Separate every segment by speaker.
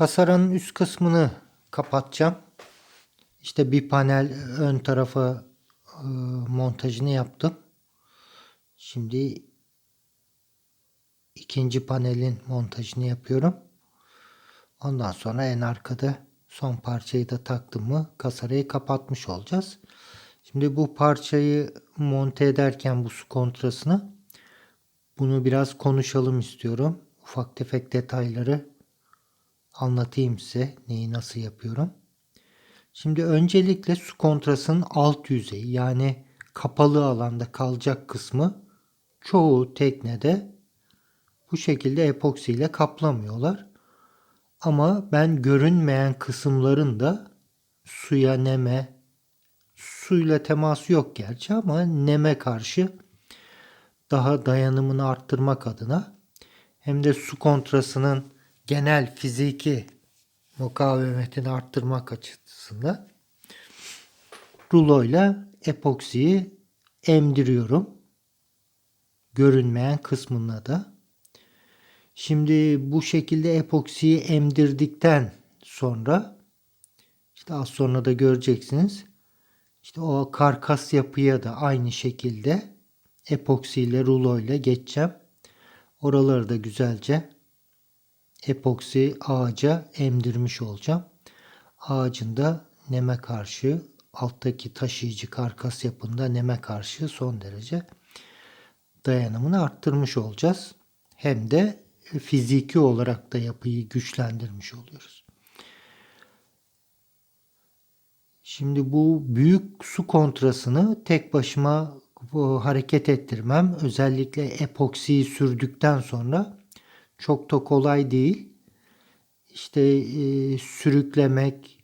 Speaker 1: Kasaranın üst kısmını kapatacağım. İşte bir panel ön tarafa e, montajını yaptım. Şimdi ikinci panelin montajını yapıyorum. Ondan sonra en arkada son parçayı da taktım mı kasarayı kapatmış olacağız. Şimdi bu parçayı monte ederken bu su kontrasını bunu biraz konuşalım istiyorum. Ufak tefek detayları anlatayım size neyi nasıl yapıyorum. Şimdi öncelikle su kontrasının alt yüzeyi yani kapalı alanda kalacak kısmı çoğu teknede bu şekilde epoksi ile kaplamıyorlar. Ama ben görünmeyen kısımların da suya neme, suyla teması yok gerçi ama neme karşı daha dayanımını arttırmak adına hem de su kontrasının genel fiziki mukavemetini arttırmak açısından ruloyla epoksiyi emdiriyorum. Görünmeyen kısmına da. Şimdi bu şekilde epoksiyi emdirdikten sonra işte az sonra da göreceksiniz. İşte o karkas yapıya da aynı şekilde epoksiyle ruloyla geçeceğim. Oraları da güzelce epoksi ağaca emdirmiş olacağım. Ağacın da neme karşı alttaki taşıyıcı karkas yapında neme karşı son derece dayanımını arttırmış olacağız. Hem de fiziki olarak da yapıyı güçlendirmiş oluyoruz. Şimdi bu büyük su kontrasını tek başıma hareket ettirmem. Özellikle epoksiyi sürdükten sonra çok da kolay değil. İşte e, sürüklemek,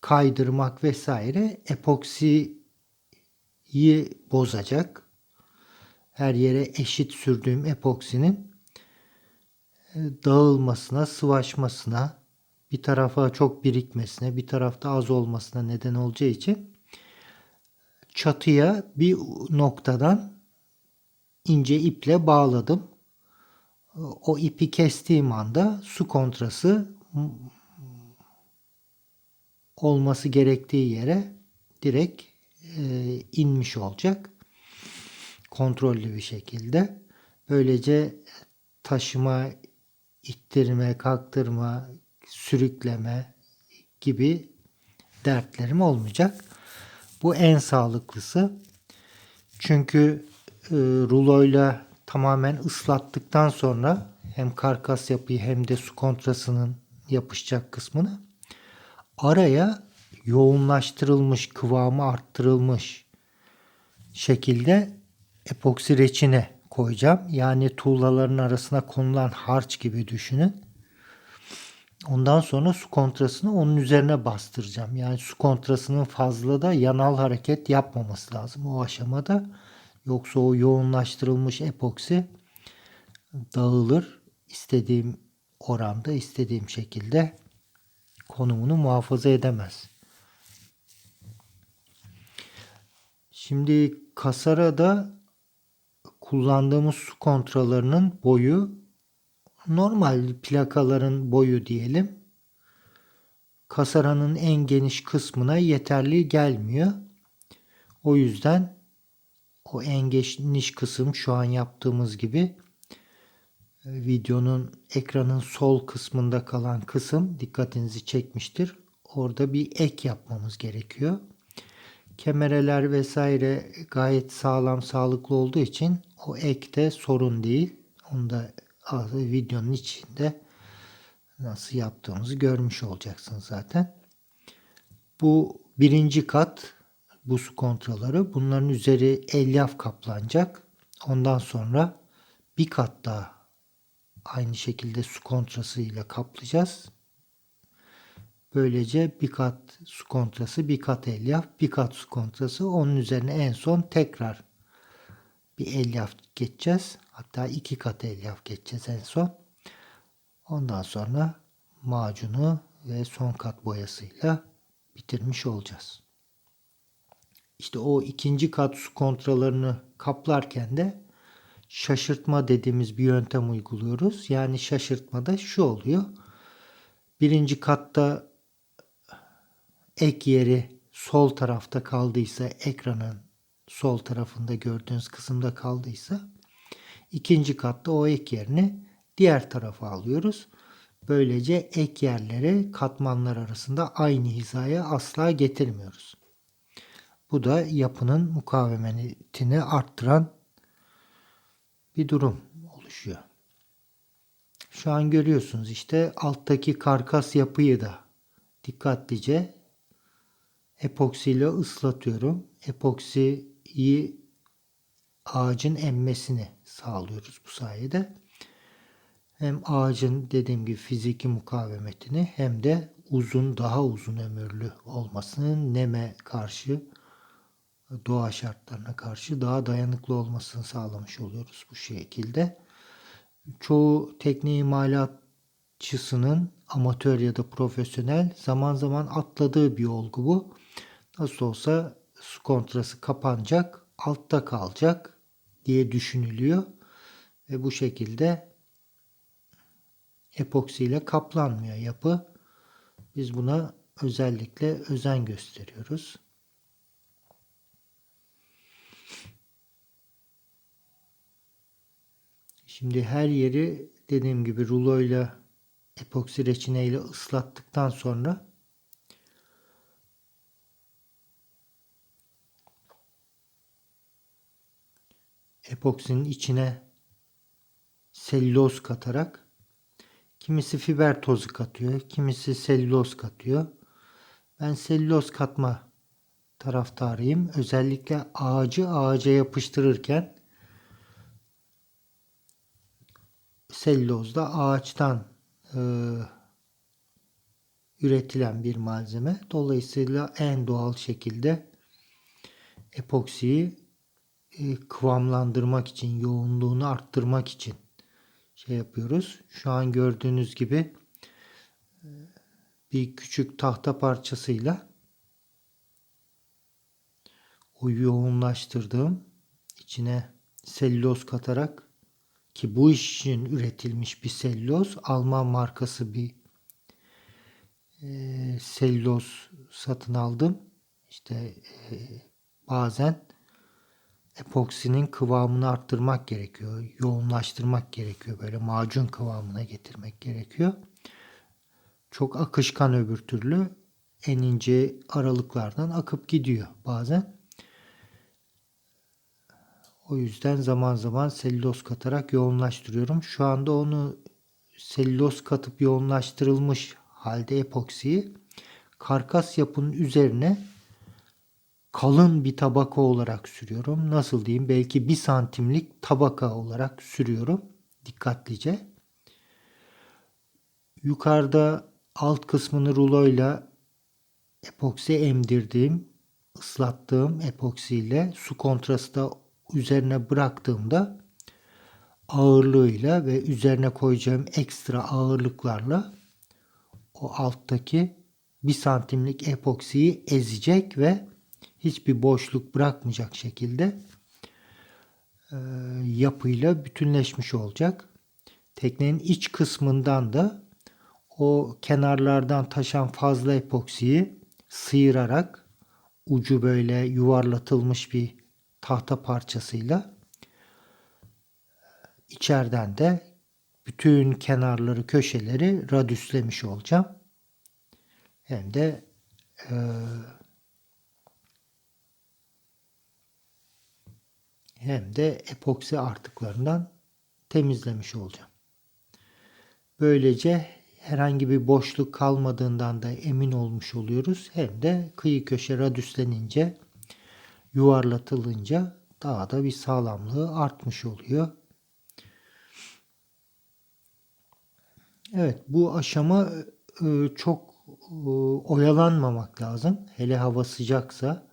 Speaker 1: kaydırmak vesaire epoksiyi bozacak. Her yere eşit sürdüğüm epoksinin e, dağılmasına, sıvaşmasına, bir tarafa çok birikmesine, bir tarafta az olmasına neden olacağı için çatıya bir noktadan ince iple bağladım. O ipi kestiğim anda su kontrası olması gerektiği yere direkt e, inmiş olacak. Kontrollü bir şekilde. Böylece taşıma, ittirme, kalktırma, sürükleme gibi dertlerim olmayacak. Bu en sağlıklısı. Çünkü e, ruloyla tamamen ıslattıktan sonra hem karkas yapıyı hem de su kontrasının yapışacak kısmını araya yoğunlaştırılmış, kıvamı arttırılmış şekilde epoksi reçine koyacağım. Yani tuğlaların arasına konulan harç gibi düşünün. Ondan sonra su kontrasını onun üzerine bastıracağım. Yani su kontrasının fazla da yanal hareket yapmaması lazım o aşamada. Yoksa o yoğunlaştırılmış epoksi dağılır. İstediğim oranda, istediğim şekilde konumunu muhafaza edemez. Şimdi kasarada kullandığımız su kontralarının boyu normal plakaların boyu diyelim. Kasaranın en geniş kısmına yeterli gelmiyor. O yüzden o en geniş kısım şu an yaptığımız gibi videonun ekranın sol kısmında kalan kısım dikkatinizi çekmiştir. Orada bir ek yapmamız gerekiyor. Kemereler vesaire gayet sağlam sağlıklı olduğu için o ek de sorun değil. Onu da videonun içinde nasıl yaptığımızı görmüş olacaksınız zaten. Bu birinci kat bu su kontrolleri. Bunların üzeri elyaf kaplanacak. Ondan sonra bir kat daha aynı şekilde su kontrası ile kaplayacağız. Böylece bir kat su kontrası, bir kat elyaf, bir kat su kontrası. Onun üzerine en son tekrar bir elyaf geçeceğiz. Hatta iki kat elyaf geçeceğiz en son. Ondan sonra macunu ve son kat boyasıyla bitirmiş olacağız. İşte o ikinci kat su kontralarını kaplarken de şaşırtma dediğimiz bir yöntem uyguluyoruz. Yani şaşırtmada şu oluyor. Birinci katta ek yeri sol tarafta kaldıysa ekranın sol tarafında gördüğünüz kısımda kaldıysa ikinci katta o ek yerini diğer tarafa alıyoruz. Böylece ek yerleri katmanlar arasında aynı hizaya asla getirmiyoruz. Bu da yapının mukavemetini arttıran bir durum oluşuyor. Şu an görüyorsunuz işte alttaki karkas yapıyı da dikkatlice epoksi ile ıslatıyorum. Epoksiyi ağacın emmesini sağlıyoruz bu sayede. Hem ağacın dediğim gibi fiziki mukavemetini hem de uzun daha uzun ömürlü olmasının neme karşı doğa şartlarına karşı daha dayanıklı olmasını sağlamış oluyoruz bu şekilde. Çoğu tekne imalatçısının amatör ya da profesyonel zaman zaman atladığı bir olgu bu. Nasıl olsa su kontrası kapanacak, altta kalacak diye düşünülüyor. Ve bu şekilde epoksiyle kaplanmıyor yapı. Biz buna özellikle özen gösteriyoruz. Şimdi her yeri dediğim gibi ruloyla epoksi reçineyle ıslattıktan sonra epoksinin içine selüloz katarak kimisi fiber tozu katıyor, kimisi selüloz katıyor. Ben selüloz katma taraftarıyım. Özellikle ağacı ağaca yapıştırırken selüloz da ağaçtan e, üretilen bir malzeme. Dolayısıyla en doğal şekilde epoksiyi e, kıvamlandırmak için, yoğunluğunu arttırmak için şey yapıyoruz. Şu an gördüğünüz gibi e, bir küçük tahta parçasıyla o yoğunlaştırdığım içine selüloz katarak ki bu iş için üretilmiş bir selüloz Alman markası bir e, selüloz satın aldım. İşte e, bazen epoksinin kıvamını arttırmak gerekiyor. Yoğunlaştırmak gerekiyor. Böyle macun kıvamına getirmek gerekiyor. Çok akışkan öbür türlü en ince aralıklardan akıp gidiyor bazen. O yüzden zaman zaman selüloz katarak yoğunlaştırıyorum. Şu anda onu selüloz katıp yoğunlaştırılmış halde epoksiyi karkas yapının üzerine kalın bir tabaka olarak sürüyorum. Nasıl diyeyim? Belki bir santimlik tabaka olarak sürüyorum. Dikkatlice. Yukarıda alt kısmını ruloyla epoksi emdirdiğim, ıslattığım epoksiyle su kontrastı üzerine bıraktığımda ağırlığıyla ve üzerine koyacağım ekstra ağırlıklarla o alttaki bir santimlik epoksiyi ezecek ve hiçbir boşluk bırakmayacak şekilde e, yapıyla bütünleşmiş olacak. Teknenin iç kısmından da o kenarlardan taşan fazla epoksiyi sıyırarak ucu böyle yuvarlatılmış bir tahta parçasıyla içeriden de bütün kenarları köşeleri radüslemiş olacağım. Hem de e, hem de epoksi artıklarından temizlemiş olacağım. Böylece herhangi bir boşluk kalmadığından da emin olmuş oluyoruz. Hem de kıyı köşe radüslenince yuvarlatılınca daha da bir sağlamlığı artmış oluyor. Evet bu aşama e, çok e, oyalanmamak lazım. Hele hava sıcaksa.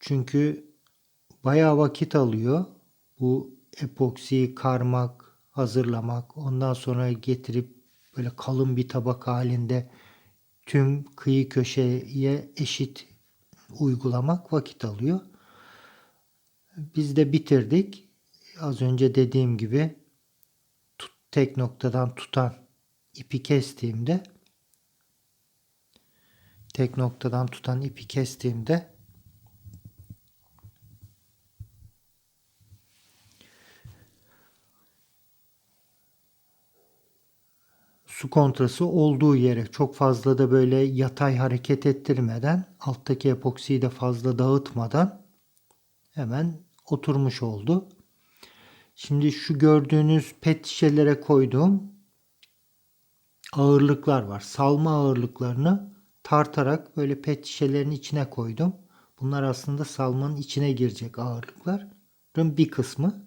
Speaker 1: Çünkü bayağı vakit alıyor. Bu epoksiyi karmak, hazırlamak, ondan sonra getirip böyle kalın bir tabak halinde tüm kıyı köşeye eşit uygulamak vakit alıyor. Biz de bitirdik. Az önce dediğim gibi tek noktadan tutan ipi kestiğimde tek noktadan tutan ipi kestiğimde su kontrası olduğu yere çok fazla da böyle yatay hareket ettirmeden alttaki epoksiyi de fazla dağıtmadan hemen oturmuş oldu. Şimdi şu gördüğünüz pet şişelere koyduğum ağırlıklar var. Salma ağırlıklarını tartarak böyle pet şişelerin içine koydum. Bunlar aslında salmanın içine girecek ağırlıkların bir kısmı.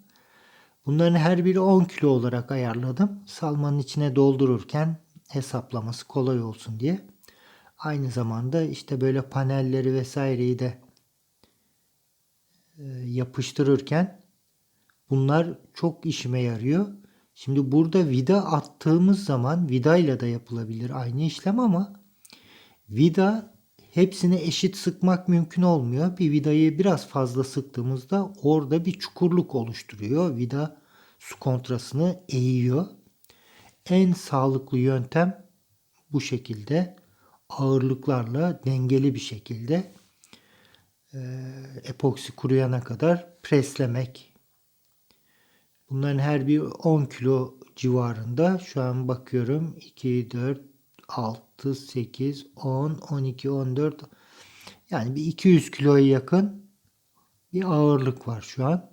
Speaker 1: Bunların her biri 10 kilo olarak ayarladım. Salmanın içine doldururken hesaplaması kolay olsun diye. Aynı zamanda işte böyle panelleri vesaireyi de e, yapıştırırken bunlar çok işime yarıyor. Şimdi burada vida attığımız zaman vidayla da yapılabilir aynı işlem ama vida hepsini eşit sıkmak mümkün olmuyor. Bir vidayı biraz fazla sıktığımızda orada bir çukurluk oluşturuyor. Vida su kontrasını eğiyor. En sağlıklı yöntem bu şekilde ağırlıklarla dengeli bir şekilde e, epoksi kuruyana kadar preslemek. Bunların her bir 10 kilo civarında. Şu an bakıyorum 2, 4, 6, 8, 10, 12, 14 yani bir 200 kiloya yakın bir ağırlık var şu an.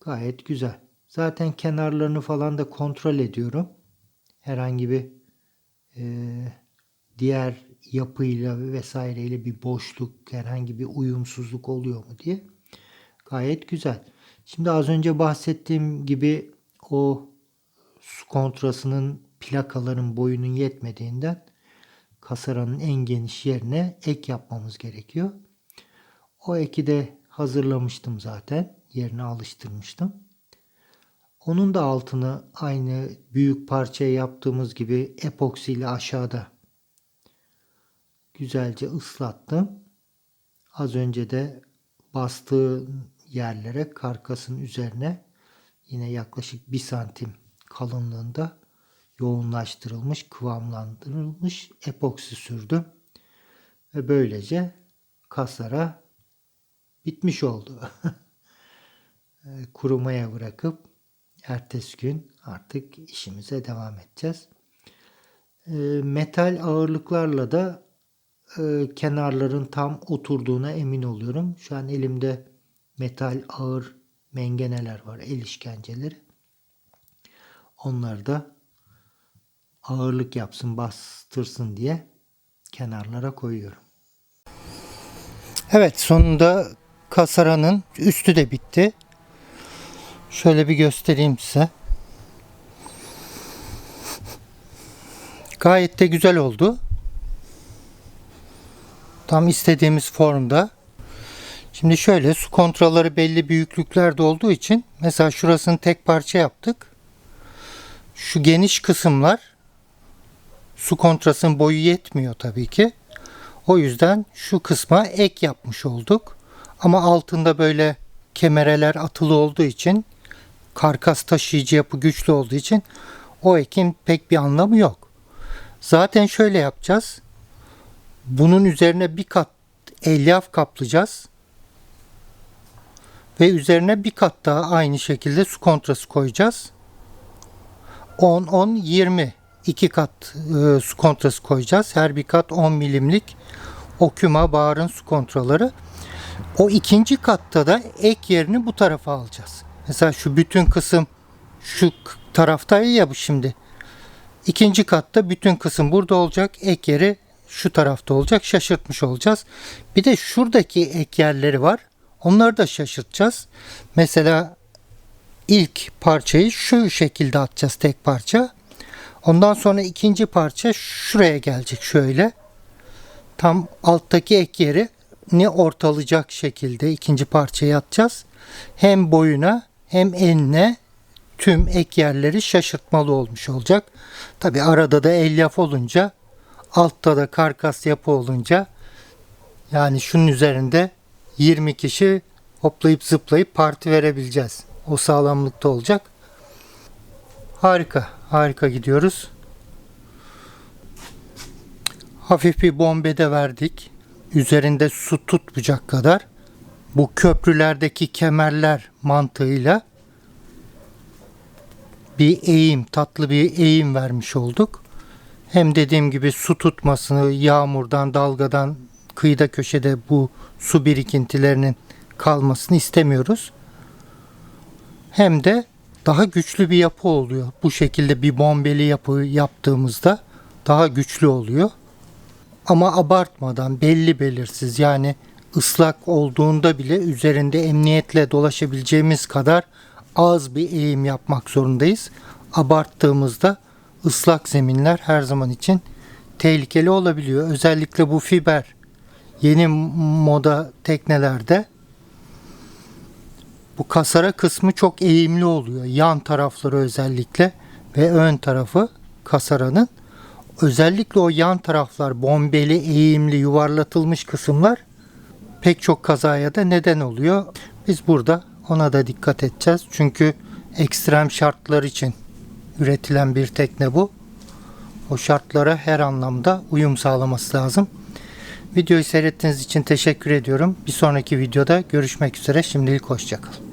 Speaker 1: Gayet güzel. Zaten kenarlarını falan da kontrol ediyorum. Herhangi bir e, diğer yapıyla vesaireyle bir boşluk, herhangi bir uyumsuzluk oluyor mu diye. Gayet güzel. Şimdi az önce bahsettiğim gibi o su kontrasının plakaların boyunun yetmediğinden kasaranın en geniş yerine ek yapmamız gerekiyor. O eki de hazırlamıştım zaten. Yerine alıştırmıştım. Onun da altını aynı büyük parçaya yaptığımız gibi epoksi ile aşağıda güzelce ıslattım. Az önce de bastığı yerlere karkasın üzerine yine yaklaşık 1 santim kalınlığında yoğunlaştırılmış, kıvamlandırılmış epoksi sürdüm. Ve böylece kasara bitmiş oldu. Kurumaya bırakıp ertesi gün artık işimize devam edeceğiz. Metal ağırlıklarla da kenarların tam oturduğuna emin oluyorum. Şu an elimde metal ağır mengeneler var, el işkenceleri. Onları da ağırlık yapsın, bastırsın diye kenarlara koyuyorum. Evet, sonunda kasaranın üstü de bitti. Şöyle bir göstereyim size. Gayet de güzel oldu. Tam istediğimiz formda. Şimdi şöyle su kontrolleri belli büyüklüklerde olduğu için mesela şurasını tek parça yaptık. Şu geniş kısımlar su kontrasının boyu yetmiyor tabii ki. O yüzden şu kısma ek yapmış olduk. Ama altında böyle kemereler atılı olduğu için karkas taşıyıcı yapı güçlü olduğu için o ekin pek bir anlamı yok. Zaten şöyle yapacağız. Bunun üzerine bir kat elyaf kaplayacağız. Ve üzerine bir kat daha aynı şekilde su kontrası koyacağız. 10, 10, 20 iki kat e, su kontrası koyacağız. Her bir kat 10 milimlik okuma bağırın su kontrolleri. O ikinci katta da ek yerini bu tarafa alacağız. Mesela şu bütün kısım şu tarafta ya bu şimdi. İkinci katta bütün kısım burada olacak. Ek yeri şu tarafta olacak. Şaşırtmış olacağız. Bir de şuradaki ek yerleri var. Onları da şaşırtacağız. Mesela ilk parçayı şu şekilde atacağız tek parça. Ondan sonra ikinci parça şuraya gelecek şöyle. Tam alttaki ek yeri ne ortalayacak şekilde ikinci parçayı atacağız. Hem boyuna hem enine tüm ek yerleri şaşırtmalı olmuş olacak. Tabi arada da elyaf olunca altta da karkas yapı olunca yani şunun üzerinde 20 kişi hoplayıp zıplayıp parti verebileceğiz. O sağlamlıkta olacak. Harika, harika gidiyoruz. Hafif bir bombe de verdik. Üzerinde su tutmayacak kadar. Bu köprülerdeki kemerler mantığıyla bir eğim, tatlı bir eğim vermiş olduk. Hem dediğim gibi su tutmasını, yağmurdan, dalgadan, kıyıda köşede bu su birikintilerinin kalmasını istemiyoruz. Hem de daha güçlü bir yapı oluyor. Bu şekilde bir bombeli yapı yaptığımızda daha güçlü oluyor. Ama abartmadan belli belirsiz yani ıslak olduğunda bile üzerinde emniyetle dolaşabileceğimiz kadar az bir eğim yapmak zorundayız. Abarttığımızda ıslak zeminler her zaman için tehlikeli olabiliyor. Özellikle bu fiber yeni moda teknelerde bu kasara kısmı çok eğimli oluyor. Yan tarafları özellikle ve ön tarafı kasaranın. Özellikle o yan taraflar bombeli, eğimli, yuvarlatılmış kısımlar pek çok kazaya da neden oluyor. Biz burada ona da dikkat edeceğiz. Çünkü ekstrem şartlar için üretilen bir tekne bu. O şartlara her anlamda uyum sağlaması lazım. Videoyu seyrettiğiniz için teşekkür ediyorum. Bir sonraki videoda görüşmek üzere. Şimdilik hoşçakalın.